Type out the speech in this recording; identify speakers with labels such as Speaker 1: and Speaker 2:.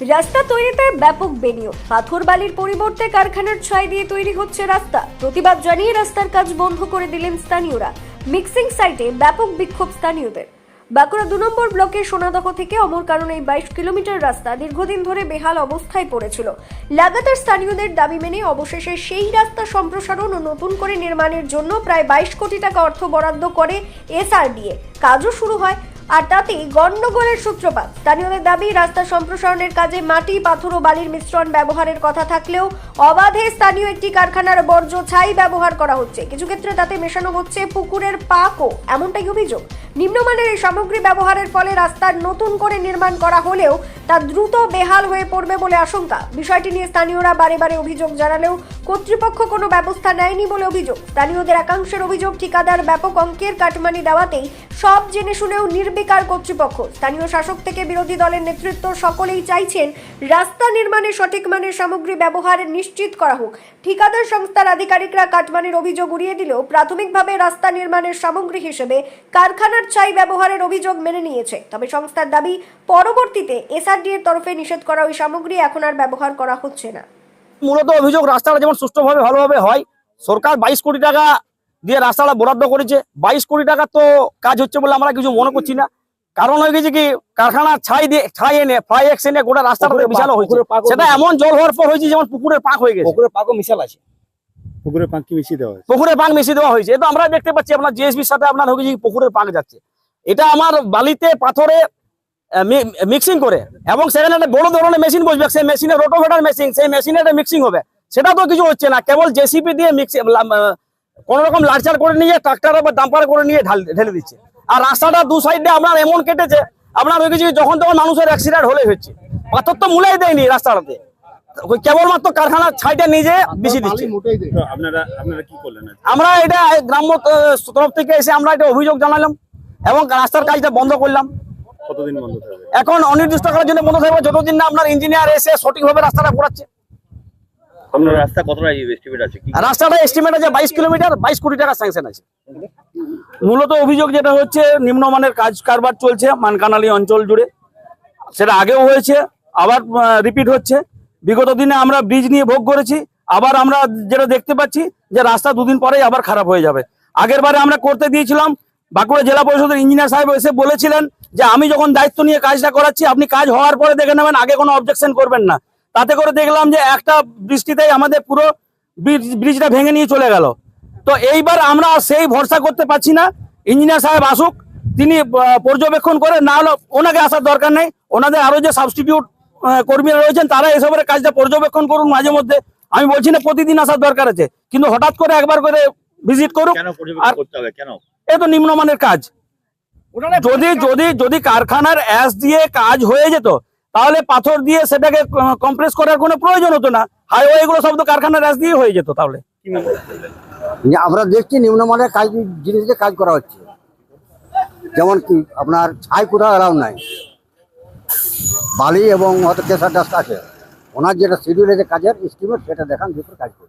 Speaker 1: রাস্তা তৈরিতে ব্যাপক বেনিয়োগ। পাথর বালির পরিবর্তে কারখানার ছাই দিয়ে তৈরি হচ্ছে রাস্তা। প্রতিবাদ জানিয়ে রাস্তার কাজ বন্ধ করে দিলেন স্থানীয়রা। মিক্সিং সাইটে ব্যাপক বিক্ষোভ স্থানীয়দের। বাঁকুড়া দু নম্বর ব্লকের সোনাদহ থেকে অমর কারণে এই বাইশ কিলোমিটার রাস্তা দীর্ঘদিন ধরে বেহাল অবস্থায় পড়েছিল। লাগাতার স্থানীয়দের দাবি মেনে অবশেষে সেই রাস্তা সম্প্রসারণ ও নতুন করে নির্মাণের জন্য প্রায় বাইশ কোটি টাকা অর্থ বরাদ্দ করে এসআরডিএ। কাজও শুরু হয় আর তাতেই গণ্ডগোলের সূত্রপাত। স্থানীয়দের দাবি, রাস্তা সম্প্রসারণের কাজে মাটি, পাথর ও বালির মিশ্রণ ব্যবহারের কথা থাকলেও অবাধে স্থানীয় একটি কারখানার বর্জ্য ছাই ব্যবহার করা হচ্ছে। কিছু ক্ষেত্রে তাতে মেশানো হচ্ছে পুকুরের পাকও, এমনটাই অভিযোগ। নিম্নমানের এই সামগ্রী ব্যবহারের ফলে রাস্তার নতুন করে নির্মাণ করা হলেও তা দ্রুত বেহাল হয়ে পড়বে বলে আশঙ্কা। বিষয়টি নিয়ে স্থানীয়রা বারে বারে অভিযোগ জানালেও কর্তৃপক্ষ কোনো ব্যবস্থা নেয়নি বলে অভিযোগ। স্থানীয়দের একাংশের অভিযোগ, ঠিকাদার ব্যাপক অঙ্কের কাটমানি দেওয়াতেই সব জেনে শুনেও নির্বিকার কর্তৃপক্ষ। স্থানীয় শাসক থেকে বিরোধী দলের নেতৃত্ব সকলেই চাইছেন রাস্তা নির্মাণে সঠিক মানের সামগ্রী ব্যবহার নিশ্চিত করা হোক। ঠিকাদার সংস্থার আধিকারিকরা কাটমানির অভিযোগ উড়িয়ে দিলেও প্রাথমিকভাবে রাস্তা নির্মাণের সামগ্রী হিসেবে কারখানার ছাই ব্যবহারের অভিযোগ মেনে নিয়েছে। তবে সংস্থার দাবি পরবর্তীতে এসআরডি এর তরফে নিষেধ করা ওই সামগ্রী এখন আর ব্যবহার করা হচ্ছে না।
Speaker 2: মূলত অভিযোগ রাস্তাটা যেমন সুষ্ঠুভাবে ভালোভাবে হয় সরকার বাইশ কোটি টাকা দিয়ে রাস্তাটা বরাদ্দ করেছে। বাইশ কোটি টাকা তো কাজ হচ্ছে বলে আমরা কিছু মনে করছি না। কারণ হয়ে গেছে কি কারখানা ছাই দিয়ে ছাই এনে ফ্লাই এক্স এনে গোটা রাস্তাটা বিশাল হয়েছে। সেটা এমন জল হওয়ার পর হয়েছে যেমন পুকুরের পাক হয়ে গেছে।
Speaker 3: পুকুরে পাকও মিশাল আছে। পুকুরে পাক মিশিয়ে দেওয়া হয়েছে।
Speaker 2: পাক মিশিয়ে দেওয়া হয়েছে। এটা আমরা দেখতে পাচ্ছি, আপনার সাথে আপনার পুকুরের পাক যাচ্ছে। এটা আমার বালিতে পাথরে মিক্সিং করে। এবং সেখানে একটা বড় ধরনের মেশিন বসবে, সেই মেশিনে রোটোভেটার মেশিন সেই মেশিনে একটা মিক্সিং হবে। সেটা তো কিছু হচ্ছে না, কেবল জেসিপি দিয়ে মিক্সিং কোন রকম লাড়চাড় করে নিয়ে ট্রাক্টর বা ডাম্পার করে নিয়ে ঢাল দিচ্ছে। আর রাস্তাটা দু সাইডে আপনার এমন কেটেছে, আপনার হয়ে গেছে যখন তখন মানুষের অ্যাক্সিডেন্ট হলে হচ্ছে। পাথর তো মুলাই দেয়নি রাস্তাটাতে। কেবলমাত্র কারখানার ছাইটা নিজে বেশি দিচ্ছে।
Speaker 3: তো আপনারা আপনারা কি করলেন আজকে?
Speaker 2: আমরা এটা গ্রাম্য তরফ থেকে এসে আমরা এটা অভিযোগ জানালাম এবং রাস্তার কাজটা বন্ধ করলাম।
Speaker 3: কতদিন বন্ধ থাকবে?
Speaker 2: এখন অনির্দিষ্টকালের জন্য বন্ধ থাকবে যতদিন না আপনার ইঞ্জিনিয়ার এসে সঠিকভাবে রাস্তাটা করাচ্ছে
Speaker 4: আপনার রাস্তা কতটা এস্টিমেট আছে? কি
Speaker 2: আর রাস্তাটা এস্টিমেট আছে বাইশ কিলোমিটার বাইশ কোটি টাকা স্যাংশন আছে। মূলত অভিযোগ যেটা হচ্ছে নিম্নমানের কাজ কারবার চলছে মানকানালি অঞ্চল জুড়ে। সেটা আগেও হয়েছে আবার রিপিট হচ্ছে। বিগত দিনে আমরা ব্রিজ নিয়ে ভোগ করেছি, আবার আমরা যেটা দেখতে পাচ্ছি যে রাস্তা দুদিন পরেই আবার খারাপ হয়ে যাবে। আগের বারে আমরা করতে দিয়েছিলাম, বাঁকুড়া জেলা পরিষদের ইঞ্জিনিয়ার সাহেব এসে বলেছিলেন যে আমি যখন দায়িত্ব নিয়ে কাজটা করাচ্ছি, আপনি কাজ হওয়ার পরে দেখে নেবেন, আগে কোনো অবজেকশন করবেন না। তাতে করে দেখলাম যে একটা বৃষ্টিতেই আমাদের পুরো ব্রিজ- ব্রিজটা ভেঙে নিয়ে চলে গেল। তো এইবার আমরা সেই ভরসা করতে পারছি না। ইঞ্জিনিয়ার সাহেব আসুক, তিনি পর্যবেক্ষণ করে, না হলে ওনাকে আসার দরকার নেই। ওনাদের আরও যে সাবস্টিটিউট কর্মীরা রয়েছেন তারা এসবের কাজটা পর্যবেক্ষণ করুন মাঝে মধ্যে। আমি বলছি না প্রতিদিন আসার দরকার আছে কিন্তু হঠাৎ করে একবার করে ভিজিট আর-
Speaker 4: কেন?
Speaker 2: এ তো নিম্নমানের কাজ। যদি যদি যদি কারখানার অ্যাস দিয়ে কাজ হয়ে যেত তাহলে পাথর দিয়ে সেটাকে কম্প্রেস করার কোনো প্রয়োজন হতো না। হাইওয়ে গুলো সব তো কারখানার অ্যাস দিয়ে হয়ে যেত তাহলে।
Speaker 5: আমরা দেখছি নিম্নমানের কাজ জিনিস দিয়ে কাজ করা হচ্ছে। যেমন কি আপনার ছাই কোথাও এলাও নাই। বালি এবং হয়তো কেসার ডাস্ট আছে। ওনার যেটা শিডিউল আছে কাজের এস্টিমেট সেটা দেখান, ভিতরে কাজ করছে